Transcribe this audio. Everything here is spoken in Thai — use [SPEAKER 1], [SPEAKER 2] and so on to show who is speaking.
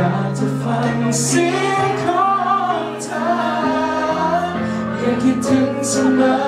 [SPEAKER 1] อยากจะฟังเสียงของเธออยากคิดถึงเสมอ